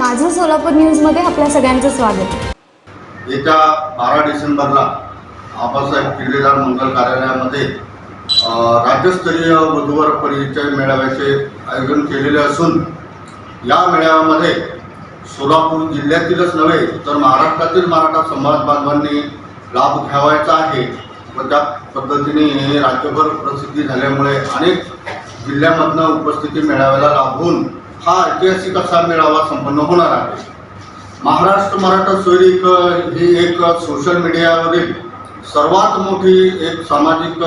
सोलापूर न्यूजमध्ये आपल्या सगळ्यांचं स्वागत. येत्या बारा डिसेंबरला आबासाहेब किल्लेदार मंगल कार्यालयामध्ये राज्यस्तरीय वधूवर परिचय मेळाव्याचे आयोजन केलेले असून या मेळाव्यामध्ये सोलापूर जिल्ह्यातीलच नव्हे तर महाराष्ट्रातील मराठा समाज बांधवांनी लाभ घ्यावायचा आहे व त्या पद्धतीने हे राज्यभर प्रसिद्धी झाल्यामुळे अनेक जिल्ह्यामधनं उपस्थिती मेळाव्याला लाभून हा ऐतिहासिक असा मेळावा संपन्न होणार आहे. महाराष्ट्र मराठा सोयरीक ही एक सोशल मीडियावरील सर्वात मोठी एक सामाजिक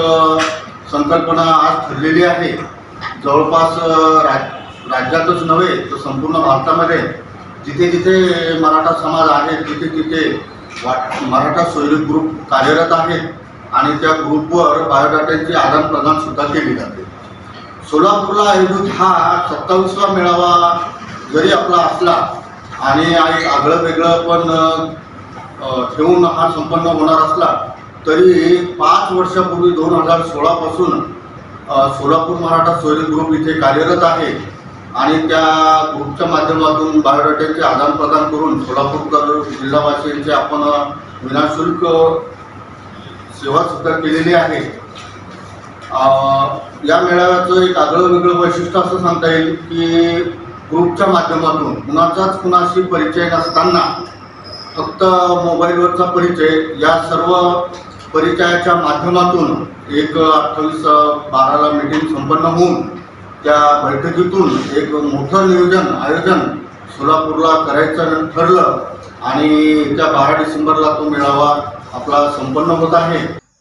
संकल्पना आज ठरलेली आहे. जवळपास राज राज्यातच नव्हे तर संपूर्ण भारतामध्ये जिथे जिथे मराठा समाज आहे तिथे तिथे वा मराठा सोयरीक ग्रुप कार्यरत आहेत. आणि त्या ग्रुपवर बायोडाटाची आदानप्रदानसुद्धा केली जाते. सोलापूरला आयोजित हा सत्तावीसवा मेळावा जरी आपला असला आणि आगळं वेगळं पण ठेवून हा संपन्न होणार असला तरी पाच वर्षापूर्वी दोन हजार सोळापासून सोलापूर मराठा सोयरी ग्रुप इथे कार्यरत आहे. आणि त्या ग्रुपच्या माध्यमातून बायोडाटाचे आदानप्रदान करून सोलापूरकर जिल्हावासियांचे आपण विनाशुल्क सेवा सुद्धा केलेली आहे. या मेळाव्याचं एक आगळं वेगळं वैशिष्ट्य असं सांगता येईल की ग्रुपच्या माध्यमातून कुणाचाच कुणाशी परिचय नसताना फक्त मोबाईलवरचा परिचय या सर्व परिचयाच्या माध्यमातून एक अठ्ठावीस बाराला मीटिंग संपन्न होऊन त्या बैठकीतून एक मोठं नियोजन आयोजन सोलापूरला करायचं ठरलं आणि त्या बारा डिसेंबरला तो मेळावा आपला संपन्न होत आहे.